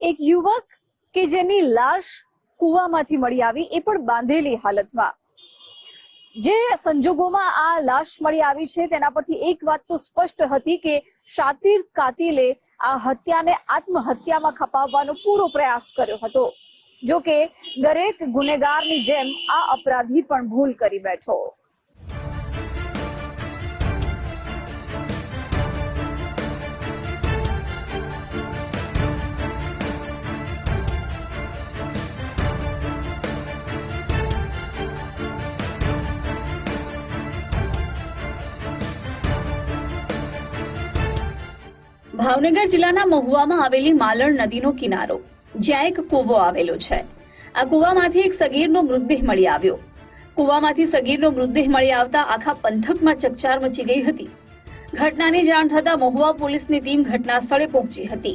એક યુવક કે જેની લાશ કૂવામાંથી મળી આવી, એ પણ બાંધેલી હાલતમાં. જે સંજોગોમાં આ લાશ મળી આવી છે, તેના પરથી એક વાત તો સ્પષ્ટ હતી કે શાતિર કાતિલે આ હત્યાને આત્મહત્યામાં ખપાવવાનો પૂરો પ્રયાસ કર્યો હતો. જો કે દરેક ગુનેગારની જેમ આ અપરાધી પણ ભૂલ કરી બેઠો. ભાવનગર જિલ્લાના મહુવામાં આવેલી માલણ નદીનો કિનારો, જ્યાં એક કૂવો આવેલો છે. આ કૂવામાંથી એક સગીરનો મૃતદેહ મળી આવ્યો. કૂવામાંથી સગીરનો મૃતદેહ મળી આવતા આખા પંથકમાં ચકચાર મચી ગઈ હતી. ઘટનાની જાણ થતાં મહુવા પોલીસની ટીમ ઘટના સ્થળે પહોંચી હતી.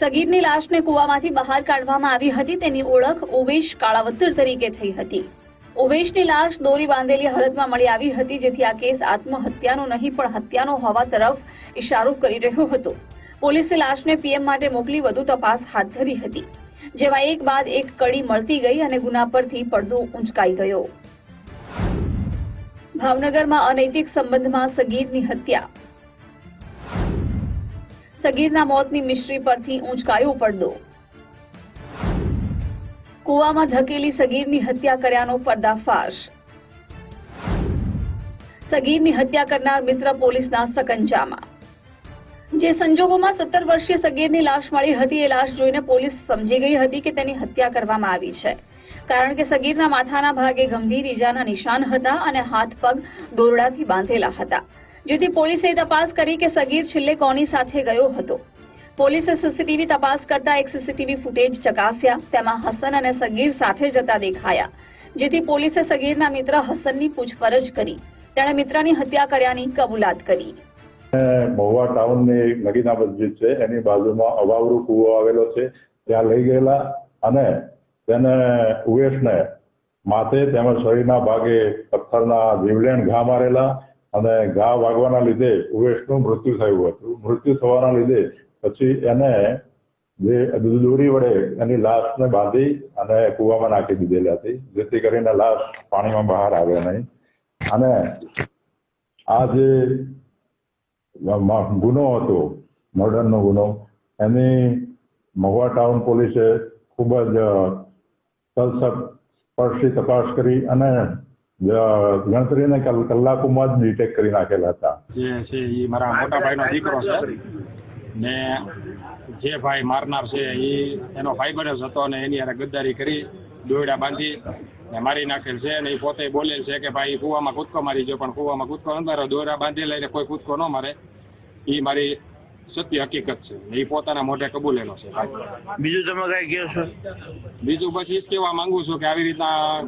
સગીરની લાશને કૂવામાંથી બહાર કાઢવામાં આવી હતી, તેની ઓળખ ઓવેશ કાળાવતર તરીકે થઈ હતી. ઉવેશની લાશ દોરી બાંધેલી હાલતમાં મળી આવી હતી, જેથી આ કેસ આત્મહત્યાનો નહીં, પણ હત્યાનો હોવા તરફ ઇશારો કરી રહ્યો હતો. પોલીસે લાશને પીએમ માટે મોકલી વધુ તપાસ હાથ ધરી હતી, જેમાં એક બાદ એક કડી મળતી ગઈ અને ગુના પરથી પડદો ઊંચકાઈ ગયો. ભાવનગરમાં અનૈતિક સંબંધમાં સગીરની હત્યા. સગીરના મોતની મિશ્રી પરથી ઊંચકાયો પડદો. કૂવામાં ધકેલી સગીરની હત્યા કર્યાનો પર્દાફાશ. સગીરની હત્યા કરનાર મિત્ર પોલીસના સકંજામાં. જે સંજોગોમાં સત્તર વર્ષીય સગીરની લાશ મળી હતી, એ લાશ જોઈને પોલીસ સમજી ગઈ હતી કે તેની હત્યા કરવામાં આવી છે. કારણ કે સગીરના માથાના ભાગે ગંભીર ઈજાના નિશાન હતા અને હાથ પગ દોરડાથી બાંધેલા હતા. જેથી પોલીસે તપાસ કરી કે સગીર છેલ્લે કોની સાથે ગયો હતો. પોલીસે સીસીટીવી તપાસ કરતા એક સીસીટીવી ફૂટેજ ચકાસ્યા. તેમાં હસન અને સગીર સાથે જતા દેખાયા. જેથી પોલીસે સગીરના મિત્ર હસનની પૂછપરછ કરી. તેણે મિત્રની હત્યા કર્યાની કબૂલાત કરી. મહુવા ટાઉનની નગીના મસ્જિદ છે, એની બાજુમાં અવાવરૂ કુવો આવેલો છે, ત્યાં લઈ ગયેલા અને તેને ઉવેશને માથે તેમજ શરીરના ભાગે પથ્થરના જીવલેણ ઘા મારેલા અને ઘા વાગવાના લીધે ઉવેશનું મૃત્યુ થયું હતું. મૃત્યુ થવાના લીધે પછી એને જે દોરી વડે એની લાશને બાંધી અને કુવામાં નાખી દીધેલી હતી, જેથી કરીને લાશ પાણીમાં બહાર આવે નહીં. અને આ જે ગુનો હતો, મર્ડરનો ગુનો. એની મહુવા ટાઉન પોલીસે ખૂબ જ સ્પર્શી તપાસ કરી અને ગણતરીને કલાકોમાં જ ડિટેક્ટ કરી નાખેલા હતા. એ મારા મોટા ભાઈનો દીકરો છે, ને જે ભાઈ મારનાર છે એ એનો ફાઈબર હતો અને એની હારે ગદ્દારી કરી, દોયડા બાંધી ને મારી નાખેલ છે ને એ પોતે બોલેલ છે કે ભાઈ કુવામાં કૂદકો મારી ગયો પણ કુવામાં કૂદકો ન મારો દોરા બાંધી લઈને કોઈ કૂદકો ન મારે. એ મારી સત્ય હકીકત છે એ પોતાના મોઢે કબૂલેલો છે બીજું તમે કઈ કહો છો? બીજું એ જ કહેવા માંગુ છું કે આવી રીતના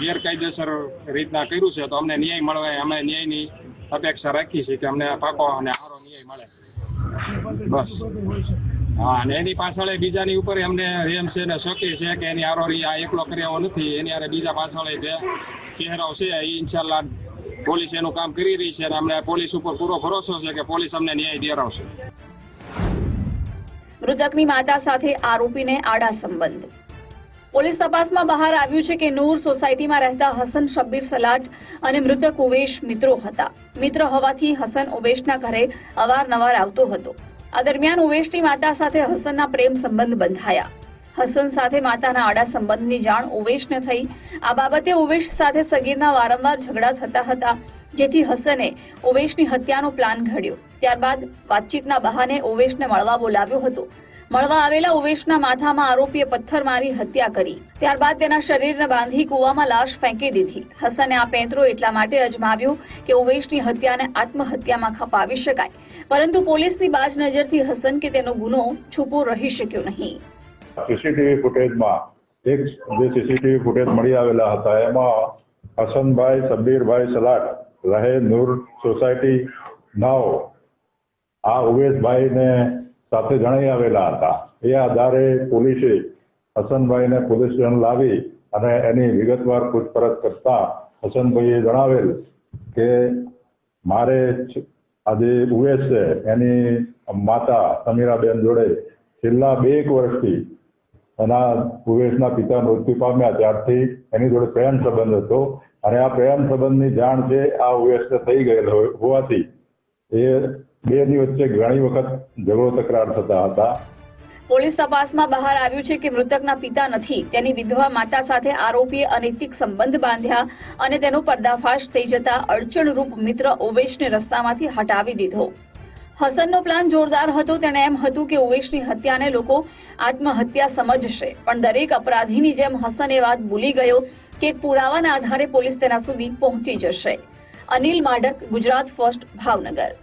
ગેરકાયદેસર રીતના કર્યું છે તો અમને ન્યાય મળે અમે ન્યાયની અપેક્ષા રાખી છે કે અમને પાકો અને સારો ન્યાય મળે. બસ. અને એની પાછળ બીજાની ઉપર એમને એમ છે ને શકી છે કે એની આરોરી આ એકલો કર્યો નથી. એની હારે બીજા પાછળ જે ચહેરાઓ છે, એ ઇન્શાલ્લાહ પોલીસ એનું કામ કરી રહી છે અને અમને પોલીસ ઉપર પૂરો ભરોસો છે કે પોલીસ અમને ન્યાય દેરાવશે મૃતકની માતા સાથે આરોપીને આડા સંબંધ. પોલીસ તપાસમાં બહાર આવ્યું છે કે નૂર સોસાયટીમાં રહેતા હસન શબ્બીર સલાટ અને મૃતક ઉવેશ મિત્રો હતા. મિત્ર હોવાથી હસન ઉવેશના ઘરે અવારનવાર આવતો હતો. આ દરમિયાન ઉવેશની માતા સાથે હસનના પ્રેમ સંબંધ બંધાયા. હસન સાથે માતાના આડા સંબંધની જાણ ઉવેશને થઈ. આ બાબતે ઉવેશ સાથે સગીરના વારંવાર ઝઘડા થતા હતા, જેથી હસને ઉવેશની હત્યાનો પ્લાન ઘડ્યો. ત્યારબાદ વાતચીતના બહાને ઉવેશને મળવા બોલાવ્યો હતો. મળવા આવેલા ઉવેશના માથામાં આરોપીએ પથ્થર મારી હત્યા કરી. ત્યારબાદ તેના શરીરને બાંધી કૂવામાં લાશ ફેંકી દીધી. હસને આ પેંતરો એટલા માટે અજમાવ્યો કે ઉવેશની હત્યાને આત્મહત્યામાં ખપાવી શકાય. પરંતુ પોલીસની બાજ નજરથી હસન કે તેનો ગુનો છુપો રહી શક્યો નહીં. સીસીટીવી ફૂટેજમાં એક જે સીસીટીવી ફૂટેજ મળી આવેલા હતા, એમાં હસનભાઈ સબ્બીરભાઈ સલાટ રહે નૂર સોસાયટી નવ આ ઉવેશભાઈને સાથે જણાઈ આવેલા હતા. એ આધારે પોલીસે હસનભાઈને પોલીસ સ્ટેશન લાવી અને એની વિગતવાર પૂછપરછ કરતા હસનભાઈએ જણાવેલ કે મારે આજે ઉવેશ છે. એની માતા સમીરાબેન જોડે છેલ્લા બે એક વર્ષથી એના ઉવેશના પિતા મૃત્યુ પામ્યા. ત્યારથી એની જોડે પ્રેમ સંબંધ હતો અને આ પ્રેમ સંબંધની જાણ છે આ ઉવેશને થઈ ગયેલ હોવાથી એ બેની વચ્ચે ઘણી વખત ઝઘડો તકરાર થતા હતા. પોલીસ તપાસમાં બહાર આવ્યું છે કે મૃતકના પિતા નથી. તેની વિધવા માતા સાથે આરોપીએ અનૈતિક સંબંધ બાંધ્યા અને તેનો પર્દાફાશ થઈ જતા અડચણરૂપ મિત્ર ઓવેશને રસ્તામાંથી હટાવી દીધો. હસનનો પ્લાન જોરદાર હતો. તેણે એમ હતું કે ઉવેશની હત્યાને લોકો આત્મહત્યા સમજશે. પણ દરેક અપરાધીની જેમ હસન એ વાત ભૂલી ગયો કે પુરાવાના આધારે પોલીસ તેના સુધી પહોંચી જશે. અનિલ માડક, ગુજરાત ફર્સ્ટ, ભાવનગર.